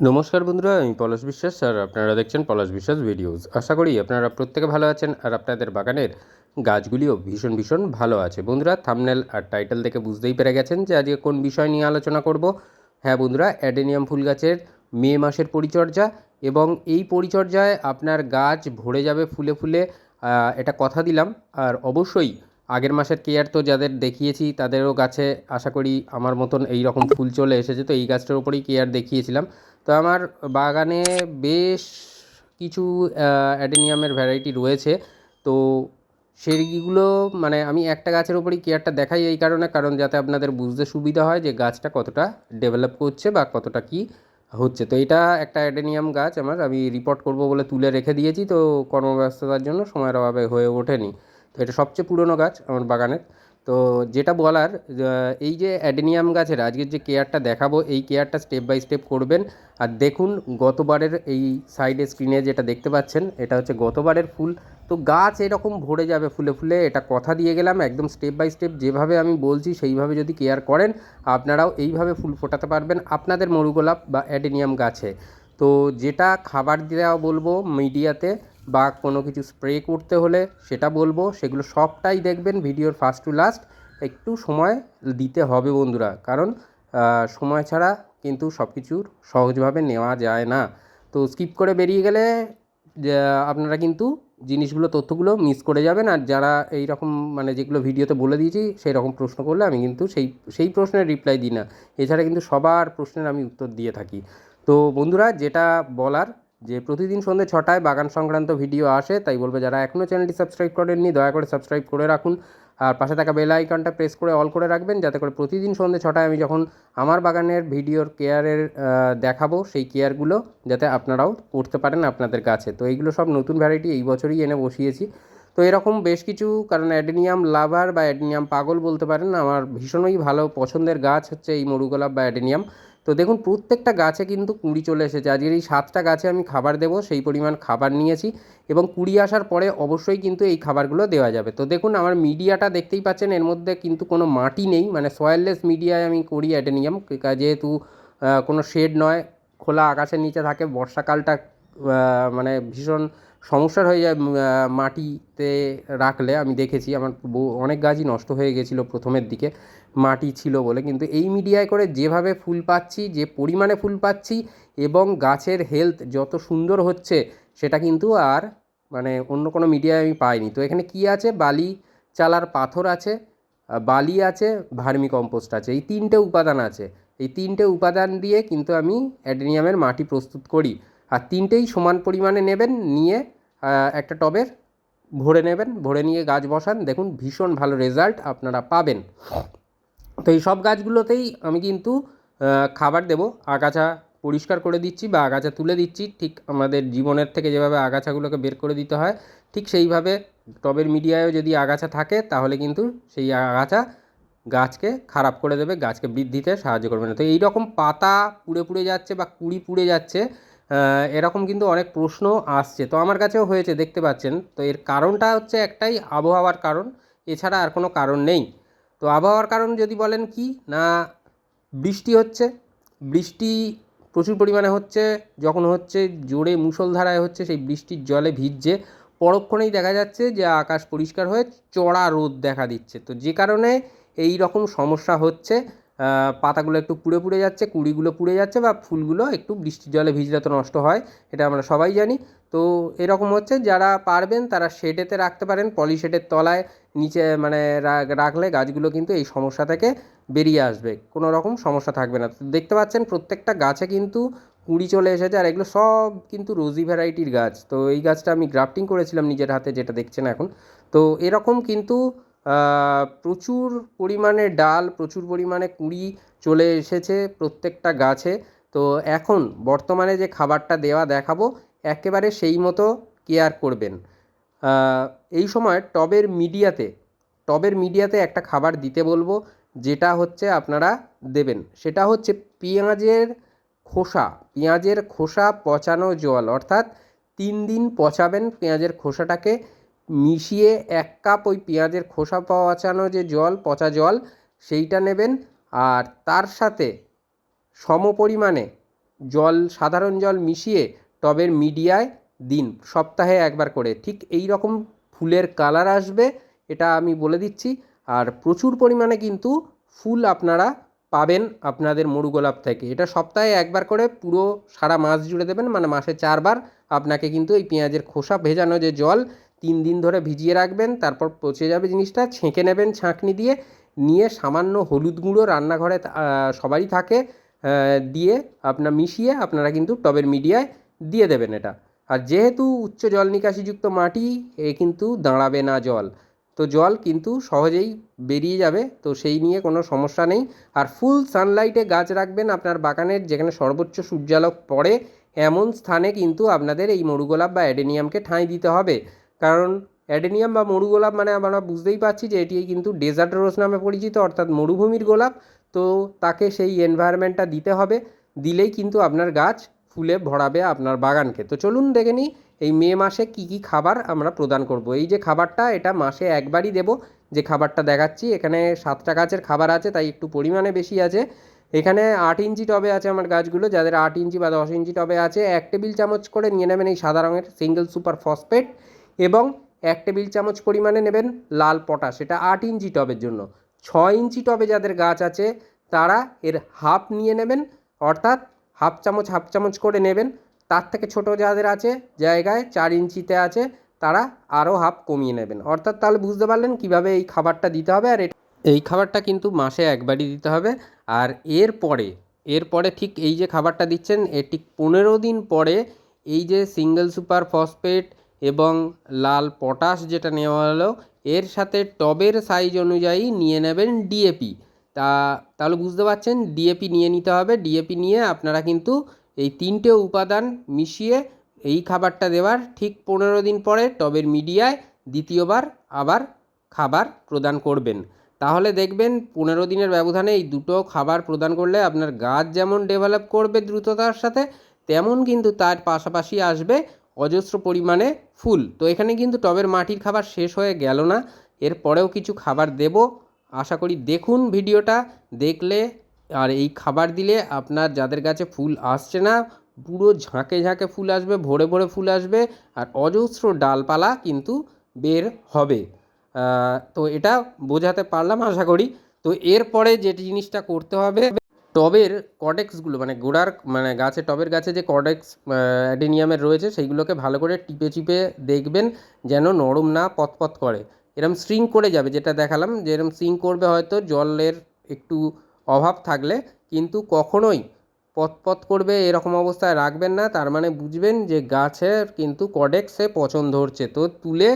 নমস্কার বন্ধুরা, আমি পলাশ বিশ্বাস আর আপনারা দেখছেন পলাশ বিশ্বাস ভিডিওস। আশা করি আপনারা প্রত্যেকে ভালো আছেন আর আপনাদের বাগানের গাছগুলিও ভীষণ ভীষণ ভালো আছে। বন্ধুরা থামনেল আর টাইটেল দেখে বুঝতেই পেরে গেছেন যে আজকে কোন বিষয় নিয়ে আলোচনা করব। হ্যাঁ বন্ধুরা, অ্যাডেনিয়াম ফুল গাছের মে মাসের পরিচর্যা এবং এই পরিচর্যায় আপনার গাছ ভরে যাবে ফুলে ফুলে এটা কথা দিলাম। আর অবশ্যই আগের মাসের কেয়ার তো যাদের দেখিয়েছি তাদেরও গাছে আশা করি আমার মতন এই রকম ফুল চলে এসেছে, তো এই গাছটার উপরেই কেয়ার দেখিয়েছিলাম। তো আমার বাগানে বেশ কিছু অ্যাডেনিয়ামের ভ্যারাইটি রয়েছে। তো সেইগুলো মানে আমি একটা গাছের উপরই কেয়ারটা দেখাই এই কারণে, কারণ যাতে আপনাদের বুঝতে সুবিধা হয় যে গাছটা কতটা ডেভেলপ করছে বা কতটা কি হচ্ছে। তো এটা একটা অ্যাডেনিয়াম গাছ আমার, আমি রিপোর্ট করব বলে তুলে রেখে দিয়েছি। তো কর্মব্যস্ততার জন্য সময়ের অভাবে হয়ে ওঠেনি। তো এটা সবচেয়ে পুরনো গাছ আমার বাগানের। তো যেটা বলার এই যে অ্যাডেনিয়াম গাছের আজকের যে কেয়ারটা দেখাবো, এই কেয়ারটা স্টেপ বাই স্টেপ করবেন। আর দেখুন গতবারের এই সাইডে স্ক্রিনে যেটা দেখতে পাচ্ছেন, এটা হচ্ছে গতবারের ফুল। তো গাছ এরকম ভরে যাবে ফুলে ফুলে, এটা কথা দিয়ে গেলাম, একদম স্টেপ বাই স্টেপ যেভাবে আমি বলছি সেইভাবে যদি কেয়ার করেন, আপনারাও এইভাবে ফুল ফোটাতে পারবেন আপনাদের মরুগোলাপ বা অ্যাডেনিয়াম গাছে। তো যেটা খাবার দেওয়া বলব মিডিয়াতে বা কোনো কিছু স্প্রে করতে হলে সেটা বলব। সেগুলো সবটাই দেখবেন ভিডিওর ফার্স্ট টু লাস্ট একটু সময় দিতে হবে বন্ধুরা। কারণ সময় ছাড়া কিন্তু সব কিছুর সহজভাবে নেওয়া যায় না। তো স্কিপ করে বেরিয়ে গেলে আপনারা কিন্তু জিনিসগুলো, তথ্যগুলো মিস করে যাবেন। আর যারা এই রকম মানে যেগুলো ভিডিওতে বলে দিয়েছি সেই রকম প্রশ্ন করলে আমি কিন্তু সেই সেই প্রশ্নের রিপ্লাই দিই না। এছাড়া কিন্তু সবার প্রশ্নের আমি উত্তর দিয়ে থাকি। তো বন্ধুরা, যেটা বলার যে প্রতিদিন সন্ধ্যে ছটায় বাগান সংক্রান্ত ভিডিও আসে, তাই বলব যারা এখনও চ্যানেলটি সাবস্ক্রাইব করেননি, দয়া করে সাবস্ক্রাইব করে রাখুন। আর পাশে থাকা বেল আইকনটা প্রেস করে অল করে রাখবেন, যাতে করে প্রতিদিন সন্ধ্যে ছটায় আমি যখন আমার বাগানের ভিডিওর কেয়ারের দেখাবো, সেই কেয়ারগুলো যাতে আপনারাও করতে পারেন আপনাদের গাছে তো এইগুলো সব নতুন ভ্যারাইটি এই বছরই এনে বসিয়েছি। তো এরকম বেশ কিছু, কারণ অ্যাডেনিয়াম লাভার বা অ্যাডেনিয়াম পাগল বলতে পারেন, আমার ভীষণই ভালো পছন্দের গাছ হচ্ছে এই মরুগোলাপ বা অ্যাডেনিয়াম। তো দেখুন, প্রত্যেকটা গাছে কিন্তু কুঁড়ি চলে এসেছে। আজকের এই সাতটা গাছে আমি খাবার দেবো, সেই পরিমাণ খাবার নিয়েছি এবং কুড়ি আসার পরে অবশ্যই কিন্তু এই খাবারগুলো দেওয়া যাবে। তো দেখুন, আমার মিডিয়াটা দেখতেই পাচ্ছেন, এর মধ্যে কিন্তু কোনো মাটি নেই মানে সয়েললেস মিডিয়ায় আমি করি অ্যাডেনিয়াম যেহেতু কোনো শেড নয়, খোলা আকাশের নিচে থাকে, বর্ষাকালটা মানে ভীষণ সমস্যার হয়ে যায় মাটিতে রাখলে আমি দেখেছি আমার অনেক গাছই নষ্ট হয়ে গেছিল প্রথমের দিকে, মাটি ছিল বলে। কিন্তু এই মিডিয়ায় করে যেভাবে ফুল পাচ্ছি, যে পরিমাণে ফুল পাচ্ছি এবং গাছের হেলথ যত সুন্দর হচ্ছে, সেটা কিন্তু আর মানে অন্য কোনো মিডিয়ায় আমি পাইনি। তো এখানে কি আছে? বালি চালার পাথর আছে বালি আছে ভার্মি কম্পোস্ট আছে। এই তিনটে উপাদান আছে। এই তিনটে উপাদান দিয়ে কিন্তু আমি অ্যাডেনিয়ামের মাটি প্রস্তুত করি। আর তিনটেই সমান পরিমাণে নেবেন, নিয়ে একটা টবের ভরে নেবেন, ভরে নিয়ে গাছ বসান। দেখুন, ভীষণ ভালো রেজাল্ট আপনারা পাবেন। তো এই সব গাছগুলোতেই আমি কিন্তু খাবার দেবো। আগাছা পরিষ্কার করে দিচ্ছি বা আগাছা তুলে দিচ্ছি। ঠিক আমাদের জীবনের থেকে যেভাবে আগাছাগুলোকে বের করে দিতে হয়, ঠিক সেইভাবে টবের মিডিয়ায়ও যদি আগাছা থাকে, তাহলে কিন্তু সেই আগাছা গাছকে খারাপ করে দেবে, গাছকে বৃদ্ধিতে সাহায্য করবে না। তো এই রকম পাতা পুড়ে পুড়ে যাচ্ছে বা কুড়ি পুড়ে যাচ্ছে এরকম কিন্তু অনেক প্রশ্ন আসছে। তো আমার কাছেও হয়েছে, দেখতে পাচ্ছেন। তো এর কারণটা হচ্ছে একটাই, আবহাওয়ার কারণ। এছাড়া আর কোনো কারণ নেই। তো আবহাওয়ার কারণ যদি বলেন কি? না, বৃষ্টি হচ্ছে। বৃষ্টি প্রচুর পরিমাণে হচ্ছে। যখন হচ্ছে জোরে মুষলধারায় হচ্ছে, সেই বৃষ্টির জলে ভিজছে। পরক্ষণেই দেখা যাচ্ছে যে আকাশ পরিষ্কার হয়ে চড়া রোদ দেখা দিচ্ছে। তো যে কারণে এই রকম সমস্যা হচ্ছে। পাতাগুলো একটু পুড়ে পুড়ে যাচ্ছে, কুড়িগুলো পুড়ে যাচ্ছে বা ফুলগুলো একটু বৃষ্টির জলে ভিজলে তো নষ্ট হয়, এটা আমরা সবাই জানি। তো এরকম হচ্ছে, যারা পারবেন তারা শেডেতে রাখতে পারেন পলি শেডের তলায় নিচে মানে রাখলে গাছগুলো কিন্তু এই সমস্যা থেকে বেরিয়ে আসবে, কোনো রকম সমস্যা থাকবে না। দেখতে পাচ্ছেন প্রত্যেকটা গাছে কিন্তু কুঁড়ি চলে এসেছে আর এগুলো সব কিন্তু রোজি ভ্যারাইটির গাছ। তো এই গাছটা আমি গ্রাফটিং করেছিলাম নিজের হাতে, যেটা দেখছেন এখন। তো এরকম কিন্তু প্রচুর পরিমাণে ডাল, প্রচুর পরিমাণে কুঁড়ি চলে এসেছে প্রত্যেকটা গাছে। তো এখন বর্তমানে যে খাবারটা দেওয়া দেখাবো, একেবারে সেই মতো কেয়ার করবেন। এই সময় টবের মিডিয়াতে টবের মিডিয়াতে একটা খাবার দিতে বলব, যেটা হচ্ছে আপনারা দেবেন। সেটা হচ্ছে পেঁয়াজের খোসা। পেঁয়াজের খোসা পচানো জল, অর্থাৎ তিন দিন পচাবেন পেঁয়াজের খোসাটাকে। মিশিয়ে এক কাপ ওই পেঁয়াজের খোসা পচানো যে জল, পচা জল, সেইটা নেবেন। আর তার সাথে সম পরিমাণে জল, সাধারণ জল মিশিয়ে টবের মিডিয়ায় দিন, সপ্তাহে একবার করে। ঠিক এই রকম ফুলের কালার আসবে, এটা আমি বলে দিচ্ছি। আর প্রচুর পরিমাণে কিন্তু ফুল আপনারা পাবেন আপনাদের মরু গোলাপ থেকে। এটা সপ্তাহে একবার করে পুরো সারা মাস জুড়ে দেবেন মানে মাসে চারবার আপনাকে কিন্তু এই পেঁয়াজের খোসা ভেজানো যে জল তিন দিন ধরে ভিজিয়ে রাখবেন, তারপর পচে যাবে জিনিসটা, ছেঁকে নেবেন ছাঁকনি দিয়ে, নিয়ে সামান্য হলুদ গুঁড়ো রান্নাঘরে সবারই থাকে দিয়ে আপনার মিশিয়ে আপনারা কিন্তু টবের মিডিয়ায় দিয়ে দেবেন এটা। আর যেহেতু উচ্চ জল নিকাশিযুক্ত মাটি, এ কিন্তু দাঁড়াবে না জল। তো জল কিন্তু সহজেই বেরিয়ে যাবে, তো সেই নিয়ে কোনো সমস্যা নেই। আর ফুল সানলাইটে গাছ রাখবেন আপনার বাগানের, যেখানে সর্বোচ্চ সূর্যালোক পড়ে, এমন স্থানে কিন্তু আপনাদের এই মরুগোলাপ বা অ্যাডেনিয়ামকে ঠাঁই দিতে হবে। কারণ অ্যাডেনিয়াম বা মরু গোলাপ মানে আমরা বুঝতেই পারছি যে এটি কিন্তু ডেজার্ট রোজ নামে পরিচিত, অর্থাৎ মরুভূমির গোলাপ। তো তাকে সেই এনভায়রনমেন্টটা দিতে হবে, দিলেই কিন্তু আপনার গাছ ফুলে ভরাবে আপনার বাগানকে। তো চলুন দেখে নিই এই মে মাসে কি কি খাবার আমরা প্রদান করব। এই যে খাবারটা, এটা মাসে একবারই দেব। যে খাবারটা দেখাচ্ছি, এখানে সাতটা গাছের খাবার আছে, তাই একটু পরিমাণে বেশি আছে। এখানে আট ইঞ্চি টবে আছে আমার গাছগুলো, যাদের আট ইঞ্চি বা দশ ইঞ্চি টবে আছে। এক টেবিল চামচ করে নিয়ে নেবেন এই সাদা রঙের সিঙ্গেল সুপার ফসফেট এবং এক টেবিল চামচ পরিমাণে নেবেন লাল পটাশ। এটা আট ইঞ্চি টবের জন্য। ছ ইঞ্চি টবে যাদের গাছ আছে, তারা এর হাফ নিয়ে নেবেন, অর্থাৎ হাফ চামচ হাফ চামচ করে নেবেন। তার থেকে ছোট যাদের আছে, জায়গায় চার ইঞ্চিতে আছে, তারা আরও হাফ কমিয়ে নেবেন। অর্থাৎ তাহলে বুঝতে পারলেন কীভাবে এই খাবারটা দিতে হবে, আর এই খাবারটা কিন্তু মাসে একবারই দিতে হবে। আর এরপরে এরপরে ঠিক এই যে খাবারটা দিচ্ছেন, এর ঠিক পনেরো দিন পরে এই যে সিঙ্গেল সুপার ফসফেট এবং লাল পটাশ যেটা নেওয়া হলো, এর সাথে টবের সাইজ অনুযায়ী নিয়ে নেবেন ডিএপি তা, তাহলে বুঝতে পারছেন ডিএপি নিয়ে নিতে হবে। ডিএপি নিয়ে আপনারা কিন্তু এই তিনটে উপাদান মিশিয়ে এই খাবারটা দেওয়ার ঠিক পনেরো দিন পরে টবের মিডিয়ায় দ্বিতীয়বার আবার খাবার প্রদান করবেন। তাহলে দেখবেন পনেরো দিনের ব্যবধানে এই দুটো খাবার প্রদান করলে আপনার গাছ যেমন ডেভেলপ করবে দ্রুততার সাথে, তেমন কিন্তু তার পাশাপাশি আসবে অজস্র পরিমাণে ফুল। তো এখানে কিন্তু টবের মাটির খাবার শেষ হয়ে গেল না। এরপরেও কিছু খাবার দেব। আশা করি দেখুন ভিডিওটা, দেখলে আর এই খাবার দিলে আপনার যাদের কাছে ফুল আসছে না, পুরো ঝাঁকে ঝাঁকে ফুল আসবে, ভরে ভরে ফুল আসবে আর অজস্র ডালপালা কিন্তু বের হবে। তো এটা বোঝাতে পারলাম আশা করি। তো এরপরে যে জিনিসটা করতে হবে টবের কডেক্সগুলো মানে গোড়ার মানে গাছে, টবের গাছে যে কডেক্স অ্যাডেনিয়ামের রয়েছে, সেইগুলোকে ভালো করে টিপে চিপে দেখবেন যেন নরম না পথপথ করে। এরম স্ট্রিং করে যাবে, যেটা দেখালাম, যে এরম স্ট্রিং করবে হয়তো জলের একটু অভাব থাকলে, কিন্তু কখনোই পথপথ করবে এরকম অবস্থায় রাখবেন না। তার মানে বুঝবেন যে গাছের কিন্তু কডেক্সে পচন ধরছে তো তুলে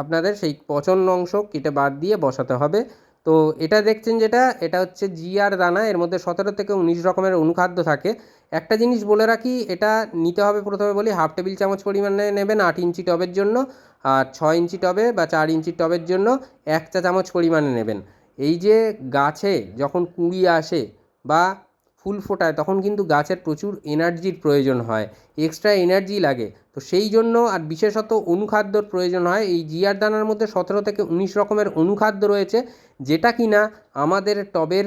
আপনাদের সেই পচন অংশ কেটে বাদ দিয়ে বসাতে হবে। তো এটা দেখছেন যেটা, এটা হচ্ছে জিআর দানা, এর মধ্যে সতেরো থেকে উনিশ রকমের অনুখাদ্য থাকে। একটা জিনিস বলে রাখি, এটা নিতে হবে প্রথমে বলি, হাফ টেবিল চামচ পরিমাণে নেবেন আট ইঞ্চি টবের জন্য, আর ছ ইঞ্চি টবে বা চার ইঞ্চি টবের জন্য এক চা চামচ পরিমাণে নেবেন। এই যে গাছে যখন কুঁড়ি আসে বা ফুল ফোটায়, তখন কিন্তু গাছের প্রচুর এনার্জির প্রয়োজন হয়, এক্সট্রা এনার্জি লাগে। তো সেই জন্য আর বিশেষত অনুখাদ্যর প্রয়োজন হয়। এই জিয়ার দানার মধ্যে সতেরো থেকে উনিশ রকমের অনুখাদ্য রয়েছে, যেটা কিনা আমাদের টবের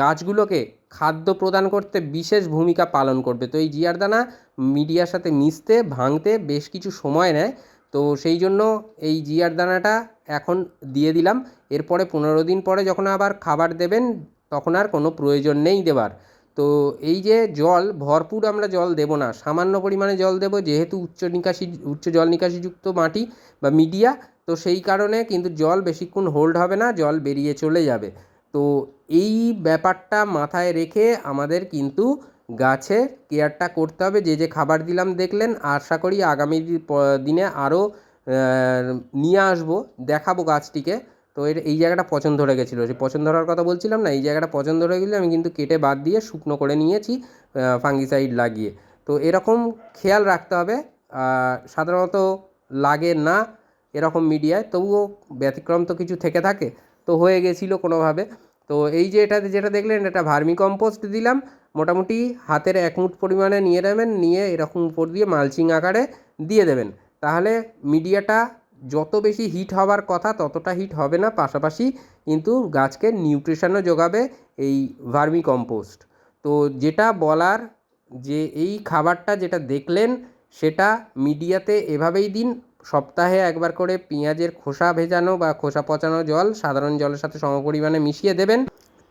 গাছগুলোকে খাদ্য প্রদান করতে বিশেষ ভূমিকা পালন করবে। তো এই জিয়ার দানা মিডিয়ার সাথে মিশতে, ভাঙতে বেশ কিছু সময় নেয়। তো সেই জন্য এই জিয়ার দানাটা এখন দিয়ে দিলাম। এরপরে পনেরো দিন পরে যখন আবার খাবার দেবেন তখন আর কোনো প্রয়োজন নেই দেবার। তো এই যে জল, ভরপুর আমরা জল দেব না, সামান্য পরিমাণে জল দেব, যেহেতু উচ্চ নিকাশি, উচ্চ জল নিকাশিযুক্ত মাটি বা মিডিয়া, তো সেই কারণে কিন্তু জল বেশিক্ষণ হোল্ড হবে না, জল বেরিয়ে চলে যাবে। তো এই ব্যাপারটা মাথায় রেখে আমাদের কিন্তু গাছের কেয়ারটা করতে হবে, যে যে খাবার দিলাম দেখলেন, আশা করি আগামী দিনে আরও নিয়ে আসব, দেখাবো গাছটিকে। তো এর, এই জায়গাটা পছন্দ ধরে গেছিল। সেই পছন্দ ধরার কথা বলছিলাম না, এই জায়গাটা পছন্দ ধরে গেলে আমি কিন্তু কেটে বাদ দিয়ে শুকনো করে নিয়েছি ফাঙ্গিসাইড লাগিয়ে। তো এরকম খেয়াল রাখতে হবে সাধারণত লাগে না এরকম মিডিয়ায়, তবুও ব্যতিক্রম তো কিছু থেকে থাকে, তো হয়ে গেছিল কোনোভাবে। তো এই যে এটাতে যেটা দেখলেন, এটা ভার্মি কম্পোস্ট দিলাম, মোটামুটি হাতের এক মুঠ পরিমাণে নিয়ে নেবেন, নিয়ে এরকম উপর দিয়ে মালচিং আকারে দিয়ে দেবেন। তাহলে মিডিয়াটা যত বেশি হিট হওয়ার কথা ততটা হিট হবে না, পাশাপাশি কিন্তু গাছকে নিউট্রিশনও যোগাবে এই ভার্মি কম্পোস্ট তো যেটা বলার যে এই খাবারটা যেটা দেখলেন, সেটা মিডিয়াতে এভাবেই দিন। সপ্তাহে একবার করে পেঁয়াজের খোসা ভেজানো বা খোসা পচানো জল সাধারণ জলের সাথে সমপরিমাণে মিশিয়ে দেবেন।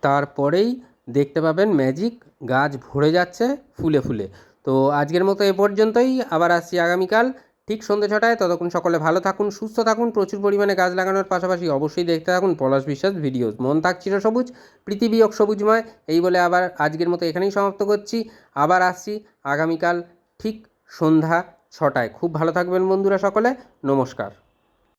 তারপরেই দেখতে পাবেন ম্যাজিক গাছ ভরে যাচ্ছে ফুলে ফুলে। তো আজকের মতো এ পর্যন্তই। আবার আসছি আগামীকাল। ঠিক সন্ধ্যে ছটায়। ততক্ষণ সকলে ভালো থাকুন, সুস্থ থাকুন, প্রচুর পরিমাণে গাছ লাগানোর পাশাপাশি অবশ্যই দেখতে থাকুন পলাশ বিশ্বাস ভিডিওস। মন থাক সবুজ, পৃথিবী হোক সবুজময়। এই বলে আবার আজকের মতো এখানেই সমাপ্ত করছি। আবার আসছি আগামীকাল ঠিক সন্ধ্যা ছটায়। খুব ভালো থাকবেন বন্ধুরা সকলে। নমস্কার।